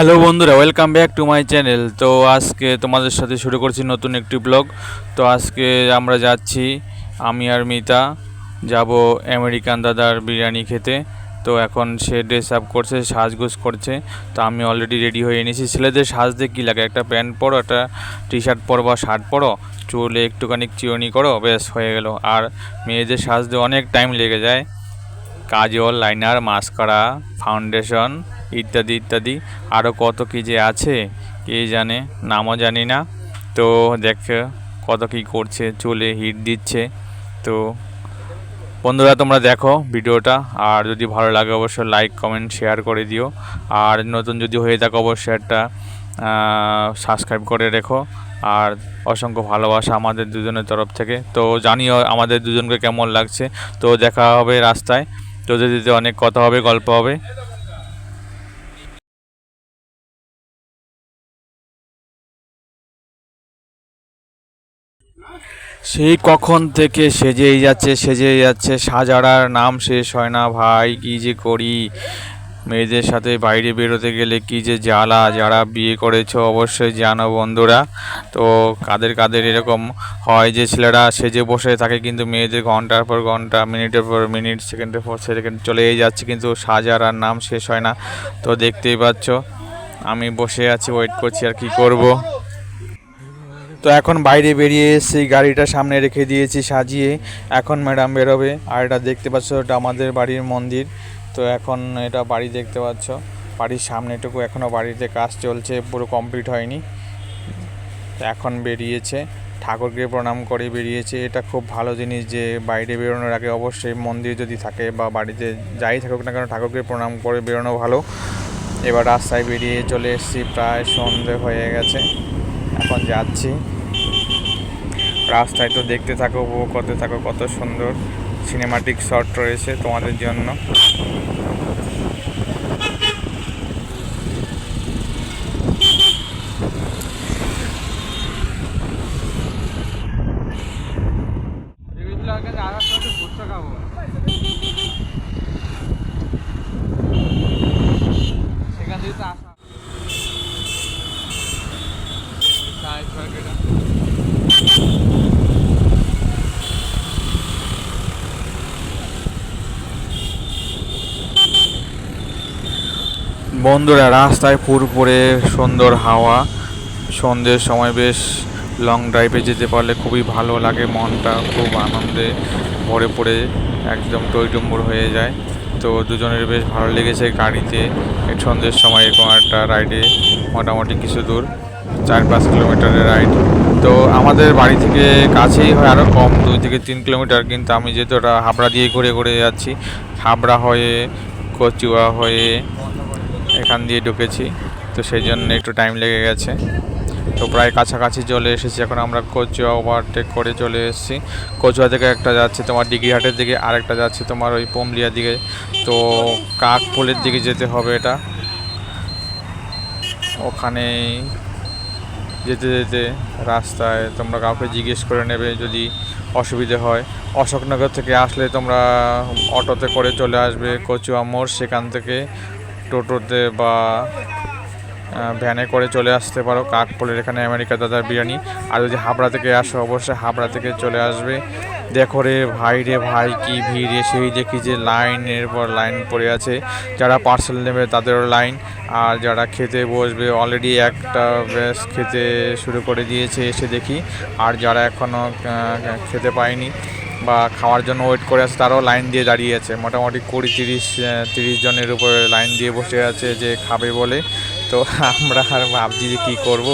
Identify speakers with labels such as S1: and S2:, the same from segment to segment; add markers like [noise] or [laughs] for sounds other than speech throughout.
S1: Hello বন্ধুরা welcome back to my channel তো আজকে তোমাদের সাথে শুরু করছি নতুন একটি ব্লগ তো আজকে আমরা যাচ্ছি, আমি আর মিতা যাব আমেরিকান দাদার বিরিয়ানি খেতে। তো এখন সে ড্রেস আপ করছে, সাজগোজ করছে। তো আমি অলরেডি রেডি হয়ে এনেছি। ছেলেদের সাজতে কী লাগে? একটা প্যান্ট পরো, একটা টি শার্ট পরো বা শার্ট পরো, চুলে একটুখানি চিরনি করো, ব্যাস, হয়ে গেল। আর মেয়েদের সাজতে অনেক টাইম লেগে যায়। কাজল লাইনার মাস্কারা ফাউন্ডেশন ইত্যাদি ইত্যাদি। আরও কত কী যে আছে, কে জানে, নামও জানি না। তো দেখ, কত কী করছে, চলে হিট দিচ্ছে। তো বন্ধুরা, তোমরা দেখো ভিডিওটা। আর যদি ভালো লাগে, অবশ্যই লাইক কমেন্ট শেয়ার করে দিও। আর নতুন যদি হয়ে থাকে, অবশ্যই একটা সাবস্ক্রাইব করে রেখো। আর অসংখ্য ভালোবাসা আমাদের দুজনের তরফ থেকে। তো জানিও আমাদের দুজনকে কেমন লাগছে। তো দেখা হবে রাস্তায়। তো যেতে অনেক কথা হবে, গল্প হবে সেই কখন থেকে সেজেই যাচ্ছে সেজেই যাচ্ছে, সাজারার নাম শেষ হয় না, ভাই, কি যে করি? মেয়েদের সাথে বাইরে বেরোতে গেলে কি যে জ্বালা, যারা বিয়ে করেছ অবশ্যই জানো বন্ধুরা। তো কাদের কাদের এরকম হয় যে ছেলেরা সেজে বসে থাকে, কিন্তু মেয়েদের ঘণ্টার পর ঘণ্টা, মিনিটের পর মিনিট, সেকেন্ডের পর সেকেন্ড চলেই যাচ্ছে, কিন্তু সাজারার নাম শেষ হয় না। তো দেখতেই পাচ্ছ, আমি বসে আছি ওয়েট করছি আর কি করব। তো এখন বাইরে বেরিয়ে এসেছি গাড়িটা সামনে রেখে দিয়েছি সাজিয়ে। এখন ম্যাডাম বেরোবে। আর এটা দেখতে পাচ্ছ, এটা আমাদের বাড়ির মন্দির। তো এখন এটা বাড়ি দেখতে পাচ্ছ। বাড়ির সামনেটুকু এখনও বাড়িতে কাজ চলছে, পুরো কমপ্লিট হয়নি। এখন বেরিয়েছে। ঠাকুরকে প্রণাম করে বেরিয়েছে। এটা খুব ভালো জিনিস যে বাইরে বেরোনোর আগে অবশ্যই মন্দির যদি থাকে বা বাড়িতে যাই থাকুক না কেন, ঠাকুরকে প্রণাম করে বেরোনো ভালো। এবার রাস্তায় বেরিয়ে চলে এসেছি, প্রায় সন্ধে হয়ে গেছে। যাচ্ছি। রাস্তায় তো দেখতে থাকো, উপভোগ করতে থাকো, কত সুন্দর সিনেমাটিক শট রয়েছে তোমাদের জন্য। বন্ধুরা, রাস্তায় পুরপুরে সুন্দর হাওয়া। সন্ধ্যের সময় বেশ লং ড্রাইভে যেতে পারলে খুবই ভালো লাগে, মনটা খুব আনন্দে ভরে পড়ে একদম টইটুম্বুর হয়ে যায়। তো দুজনের বেশ ভালো লেগেছে গাড়িতে। সন্ধ্যের সময় এরকম একটা রাইডে মোটামুটি কিছু দূর, চার পাঁচ কিলোমিটারের রাইড তো আমাদের বাড়ি থেকে কাছেই হয় আরও কম, দুই থেকে তিন কিলোমিটার, কিন্তু আমি যেহেতু হাবড়া দিয়ে ঘুরে ঘুরে যাচ্ছি, হাবড়া হয়ে, কচুয়া হয়ে এখান দিয়ে ঢুকেছি। তো সেই জন্য একটু টাইম লেগে গেছে। তো প্রায় কাছাকাছি চলে এসেছি। এখন আমরা কচুয়া ওভারটেক করে চলে এসেছি। কচুয়া থেকে একটা যাচ্ছে তোমার ডিগ্রিহাটের দিকে, আরেকটা যাচ্ছে তোমার ওই পমলিয়ার দিকে। তো কাকপোলের দিকে যেতে হবে এটা। ওখানে যেতে যেতে রাস্তায় তোমরা কাউকে জিজ্ঞেস করে নেবে যদি অসুবিধে হয়। অশোকনগর থেকে আসলে তোমরা অটোতে করে চলে আসবে কচুয়া মোড়। সেখান থেকে টোটোতে বা ভ্যানে করে চলে আসতে পারো। কাকপোলের এখানে আমেরিকা দাদার বিরিয়ানি। আর যদি হাবড়া থেকে আসো, অবশ্যই হাবড়া থেকে চলে আসবে। দেখো রে ভাই রে ভাই, কি ভিড় সেই দেখি যে লাইনের পর লাইন পড়ে আছে। যারা পার্সেল নেবে তাদেরও লাইন। আর যারা খেতে বসবে অলরেডি একটা বেশ খেতে শুরু করে দিয়েছে, এসে দেখি। আর যারা এখনও খেতে পায়নি বা খাওয়ার জন্য ওয়েট করে আছে, তারাও লাইন দিয়ে দাঁড়িয়ে আছে। মোটামুটি কুড়ি তিরিশ তিরিশ জনের উপরে লাইন দিয়ে বসে আছে যে খাবে বলে। তো [laughs] আমরা আর ভাবছি যে কী করব?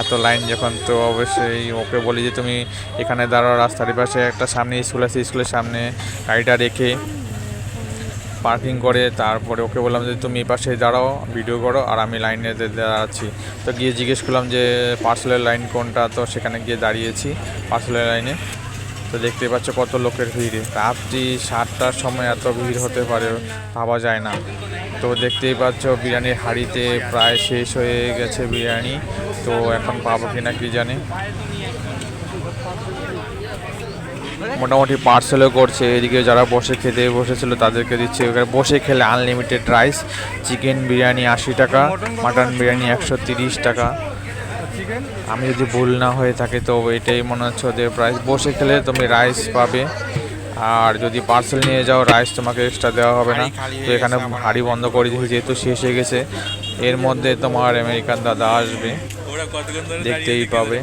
S1: এত লাইন যখন, তো অবশ্যই ওকে বলি যে তুমি এখানে দাঁড়াও, রাস্তার পাশে একটা সামনে স্কুল আছে স্কুলের সামনে গাড়িটা রেখে পার্কিং করে। তারপরে ওকে বললাম যে তুমি এই পাশে দাঁড়াও ভিডিও করো আর আমি লাইনে দাঁড়াচ্ছি। তো গিয়ে জিজ্ঞেস করলাম যে পার্সেলের লাইন কোনটা? তো সেখানে গিয়ে দাঁড়িয়েছি পার্সেলের লাইনে তো দেখতে পাচ্ছ কত লোকের ভিড়। রাত্রি সাতটার সময় এত ভিড় হতে পারে, ভাবা যায় না। তো দেখতেই পাচ্ছ বিরিয়ানির হাঁড়িতে প্রায় শেষ হয়ে গেছে বিরিয়ানি। তো এখন পাবো কিনা কি জানি। মোটামুটি পার্সেলও করছে। এদিকে যারা বসে খেতে বসেছিল তাদেরকে দিচ্ছে। এখানে বসে খেলে আনলিমিটেড রাইস, চিকেন বিরিয়ানি আশি টাকা, মাটন বিরিয়ানি একশো তিরিশ টাকা। আমি যদি ভুল না হয়ে থাকে, তো এটাই মনে হচ্ছে ওদের প্রাইস বসে খেলে তুমি রাইস পাবে। আর যদি পার্সেল নিয়ে যাও রাইস তোমাকে এক্সট্রা দেওয়া হবে না। তো এখানে হাড়ি বন্ধ করে দিয়েছে, যেহেতু শেষ হয়ে গেছে। এর মধ্যে তোমার আমেরিকান দাদা আসবে। দেখতেই পাবে।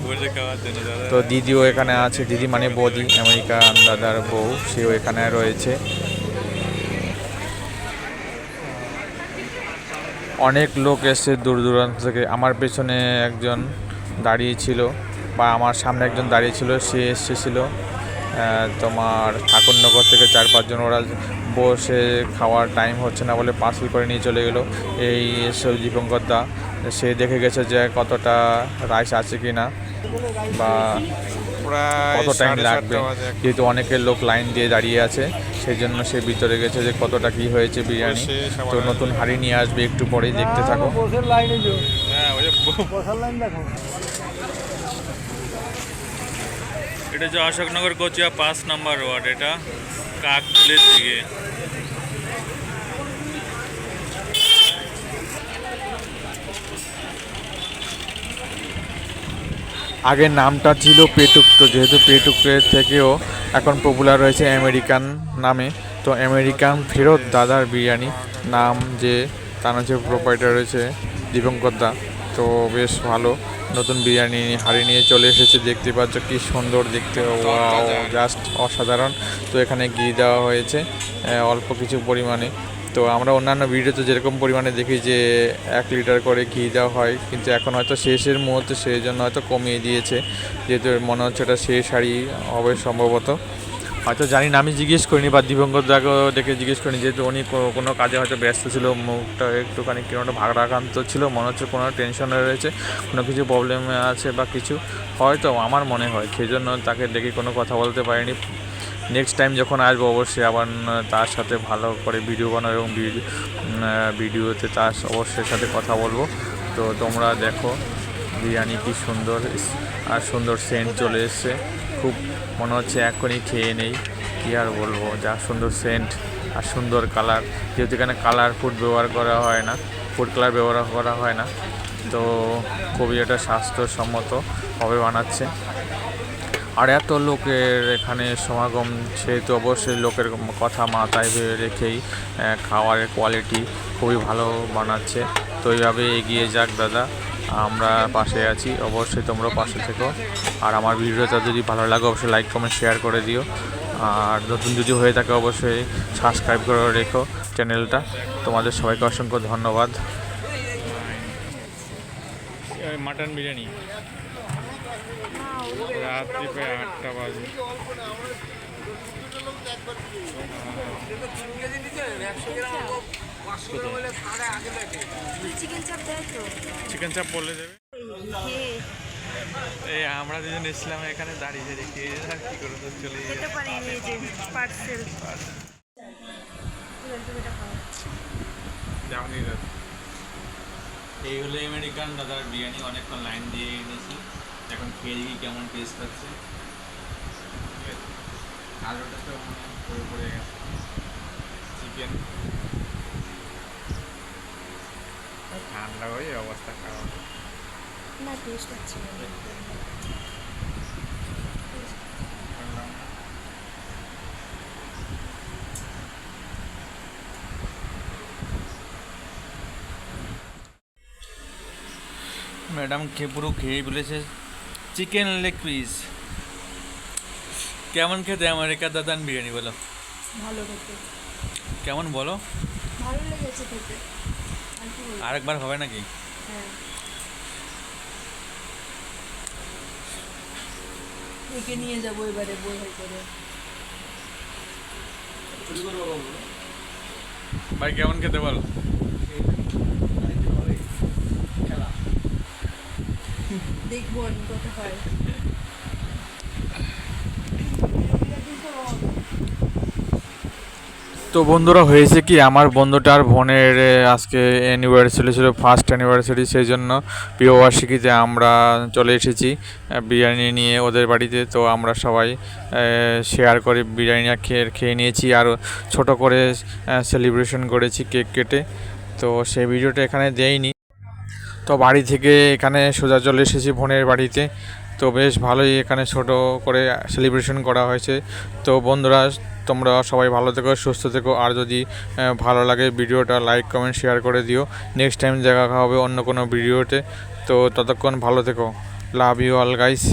S1: তো দিদিও এখানে আছে। দিদি মানে বৌদি, আমেরিকান দাদার বউ। সেও এখানে রয়েছে। অনেক লোক এসে দূর দূরান্ত থেকে। আমার পেছনে একজন দাঁড়িয়ে ছিল বা আমার সামনে একজন দাঁড়িয়ে ছিল সে এসেছিল। তোমার ঠাকুরনগর থেকে চার পাঁচজন ওরা বসে খাওয়ার টাইম হচ্ছে না বলে পার্সেল করে নিয়ে চলে গেলো। এই সব দীপঙ্কর দা সে দেখে গেছে যে কতটা রাইস আছে কি না বা কত টাইম লাগবে। যেহেতু অনেকের লোক লাইন দিয়ে দাঁড়িয়ে আছে সেই জন্য সে ভিতরে গেছে যে কতটা কি হয়েছে বিরিয়ানি। তো নতুন হাঁড়ি নিয়ে আসবে একটু পরেই দেখতে থাকো।
S2: বসের লাইনে দেখো।
S3: এটা হচ্ছে অশোকনগর কচুয়া পাঁচ নাম্বার ওয়ার্ড এটা কাকলের দিকে
S1: আগে নামটা ছিল পেটুক তো যেহেতু পেটুকের থেকেও এখন পপুলার হয়েছে আমেরিকান নামে। তো আমেরিকান ফেরত দাদার বিরিয়ানি নাম যে তার হচ্ছে প্রোপাইটার রয়েছে দীপঙ্কর দা। তো বেশ ভালো। নতুন বিরিয়ানি হাড়ি নিয়ে চলে এসেছে, দেখতে পাচ্ছ কি সুন্দর দেখতে। জাস্ট অসাধারণ। তো এখানে ঘি দেওয়া হয়েছে অল্প কিছু পরিমাণে। তো আমরা অন্যান্য ভিডিওতে যেরকম পরিমাণে দেখি যে, এক লিটার করে ঘি দেওয়া হয়, কিন্তু এখন হয়তো শেষের মুহূর্তে, সেই জন্য হয়তো কমিয়ে দিয়েছে। যেহেতু মনে হচ্ছে এটা শেষ হাড়ি হবে সম্ভবত। হয়তো জানি না, আমি জিজ্ঞেস করিনি, বা দাকেও ডেকে জিজ্ঞেস করিনি, যেহেতু উনি কোনো কাজে হয়তো ব্যস্ত ছিল, মুখটা একটুখানি কীরকম ভাগরাকান্ত ছিল, মনে হচ্ছে কোনো টেনশনে রয়েছে, কোনো কিছু প্রবলেম আছে বা কিছু। হয়তো আমার মনে হয় সেই জন্য তাকে ডেকে কোনো কথা বলতে পারিনি। নেক্সট টাইম যখন আসব, অবশ্যই আবার তার সাথে ভালো করে ভিডিও বানাবো এবং ভিডিও ভিডিওতে তার অবশ্যই সাথে কথা বলব। তো তোমরা দেখো, বিরিয়ানি কি সুন্দর আর সুন্দর সেন্ট চলে এসছে। খুব মনে হচ্ছে এখনই খেয়ে নেই। কী আর বলব, যা সুন্দর সেন্ট আর সুন্দর কালার যেহেতু এখানে কালার ফুড ব্যবহার করা হয় না ফুড কালার ব্যবহার করা হয় না। তো খুবই এটা স্বাস্থ্যসম্মতভাবে বানাচ্ছে। আর এত লোকের এখানে সমাগম, সেহেতু অবশ্যই লোকের কথা মাথায় ভেবে রেখেই খাওয়ারের কোয়ালিটি খুবই ভালো বানাচ্ছে। তো এইভাবে এগিয়ে যাক দাদা। আমরা পাশে আছি। অবশ্যই তোমরা পাশে থেকো। আর আমার ভিডিওটা যদি ভালো লাগে অবশ্যই লাইক কমেন্ট শেয়ার করে দিও। আর নতুন যদি হয়ে থাকে অবশ্যই সাবস্ক্রাইব করে রেখো চ্যানেলটা তোমাদের সবাইকে অসংখ্য ধন্যবাদ।
S3: মাটন বিরিয়ানি। রাত্রি প্রায় আটটা বাজে।
S4: চিকেন চাপ দেয় তো।
S3: চিকেন চাপ বলে দেবে। এই আমরা দুজন এসলাম এখানে দাঁড়িয়ে দেখি আর কি করে তো চলে
S4: পারি এই যে পার্সেল
S3: এই হলো আমেরিকান দাদার বিরিয়ানি অনেকক্ষণ লাইন দিয়ে এনেছি। এখন খেয়ে দেখি কেমন টেস্ট হচ্ছে। আলুটা তো মানে পড়ে পড়ে গেছে। চিকেন ঠান্ডা হয়ে অবস্থা খারাপ
S4: না টেস্ট হচ্ছে
S3: ম্যাডাম খেয়ে পুরো খেয়ে বলেছে চিকেন লেগ পিস কেমন খেতে আমেরিকা দাদান বিরিয়ানি বলো?
S4: ভালো খেতে।
S3: কেমন বলো?
S4: ভালো লেগেছে খেতে?
S3: আরেকবার হবে নাকি?
S4: হ্যাঁ। একে নিয়ে যাব এবারে বই হয়ে করে।
S3: ভাই কেমন খেতে বলো?
S4: দেখব কত হয়।
S1: তো বন্ধুরা হয়েছে কি, আমার বন্ধুটার বোনের আজকে অ্যানিভার্সারি ছিল ফার্স্ট অ্যানিভার্সারি সেই জন্য প্রিয়বার্ষিকীতে আমরা চলে এসেছি বিরিয়ানি নিয়ে ওদের বাড়িতে। তো আমরা সবাই শেয়ার করে বিরিয়ানি খেয়ে খেয়ে নিয়েছি আর ছোট করে সেলিব্রেশন করেছি কেক কেটে। তো সেই ভিডিওটা এখানে দেইনি। তো বাড়ি থেকে এখানে সোজা চলে এসেছি বোনের বাড়িতে। তো বেশ ভালোই এখানে ছোট করে সেলিব্রেশন করা হয়েছে। তো বন্ধুরা, তোমরা সবাই ভালো থেকো, সুস্থ থেকো। আর যদি ভালো লাগে ভিডিওটা লাইক কমেন্ট শেয়ার করে দিও। নেক্সট টাইম দেখা হবে অন্য কোনো ভিডিওতে। তো ততক্ষণ ভালো থেকো। Love you all guys